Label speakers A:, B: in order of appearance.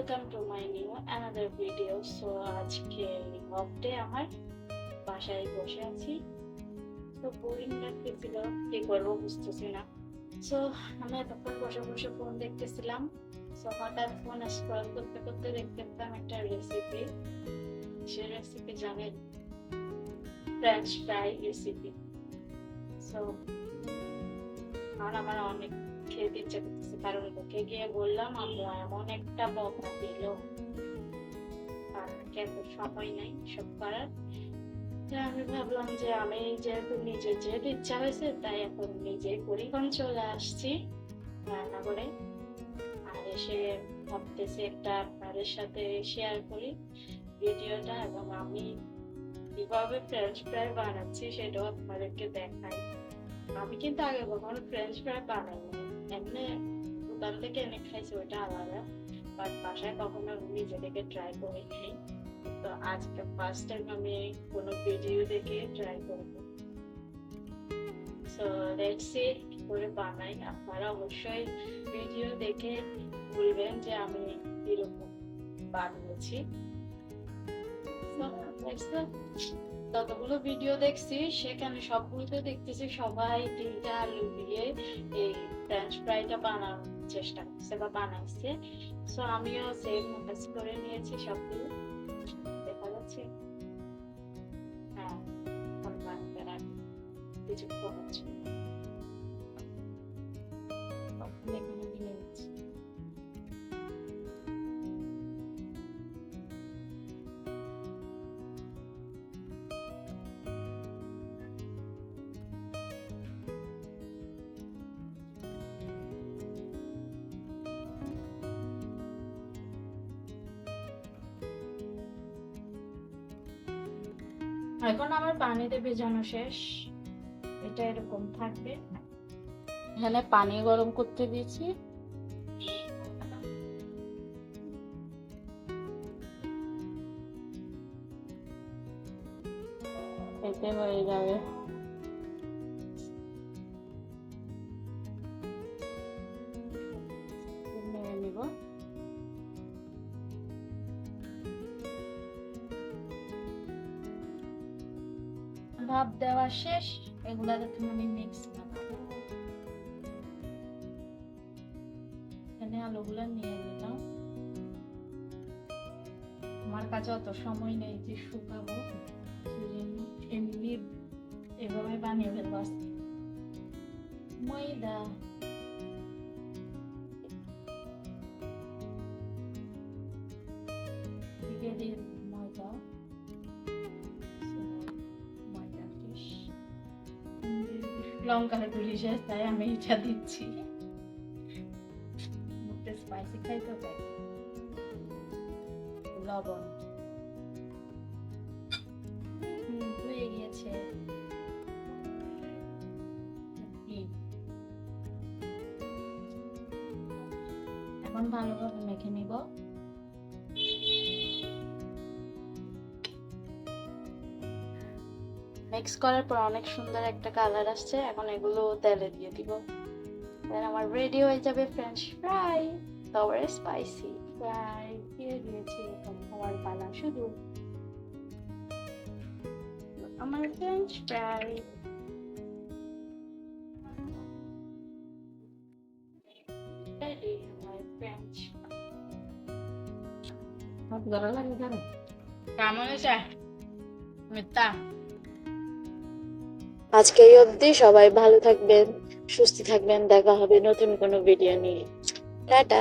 A: Welcome to my new another video so আজকে off day আমার। বাসায় বসে আছি। তো বোরিং লাগতেছিল কি করব বুঝতেছি না। সো আমি এতক্ষণ বসে বসে ফোন দেখতেছিলাম। সো হঠাৎ ফোন স্ক্রল করতে করতে দেখতে পেতাম একটা রেসিপি সে রেসিপি জানেন ফ্রেঞ্চ ফ্রাই রেসিপি সো আর আমার অনেক খেতে ইচ্ছে করতেছে কারণ ওকে গিয়ে বললাম, আম্মু, এমন একটা বকা দিল। কেন? সময় নাই সব করার। আমি ভাবলাম যে আমি যেহেতু নিজে যেহেতু ইচ্ছা হয়েছে, তাই এখন নিজে করি চলে আসছি রান্না করে। আর এসে ভাবতেছি একটা আপনাদের সাথে শেয়ার করি ভিডিওটা এবং আমি কীভাবে ফ্রেঞ্চ ফ্রাই বানাচ্ছি সেটাও আপনাদেরকে দেখাই। আমি কিন্তু আগে কখনো ফ্রেঞ্চ ফ্রাই বানাইনি। এমনি দোকান থেকে এনে খাইছি ওটা আলাদা। বাট বাসায় কখনো নিজে থেকে ট্রাই করে খাই তো আজকে ফার্স্ট টাইম আমি কোনো ভিডিও দেখে ট্রাই করব। সো লেটস সি কি করে বানাই। আপনারা অবশ্যই ভিডিও দেখে বলবেন যে আমি কীরকম বানিয়েছি। Go. যতগুলো ভিডিও দেখছি, সেখানে সবগুলোতে দেখতেছি সবাই তিনটা আলু দিয়ে এই ফ্রেঞ্চ ফ্রাইটা বানানোর চেষ্টা করছে বা বানাইছে। সো আমিও সেম কাজ করে নিয়েছি সবগুলো। দেখা যাচ্ছে। হ্যাঁ কিছুক্ষণ হচ্ছে এখন আমার পানিতে ভেজানো শেষ। এটা এরকম থাকবে। এখানে পানি গরম করতে দিয়েছি। এতে হয়ে যাবে। ভাব দেওয়া শেষ এগুলা তুমি আমি মিক্স এখানে আলুগুলো নিয়ে নিলাম। আমার কাছে অত সময় নেই যে শুকাবো। এমনি এভাবে বানিয়ে ফেলব। ময়দা। লঙ্কার গুলি শেষ তাই আমি এটা দিচ্ছি। মুখটা স্পাইসি খাইতে তাই লবণ। হয়ে গিয়েছে। এখন ভালোভাবে মেখে নিব। মিক্স করার পর অনেক সুন্দর একটা কালার আসছে এখন এগুলো তেলে দিয়ে দিব। দেন আমার রেডি হয়ে যাবে ফ্রেঞ্চ ফ্রাই তারপরে স্পাইসি ফ্রাই দিয়ে দিয়েছি এখন হওয়ার পালা শুধু। আমার ফ্রেঞ্চ ফ্রাই রেডি আমার ফ্রেঞ্চ
B: হাত লাগে
A: কেমন হয়েছে? মিথ্যা?
C: আজকে এই অবধি সবাই ভালো থাকবেন, সুস্থ থাকবেন, দেখা হবে নতুন কোনো ভিডিও নিয়ে। টাটা।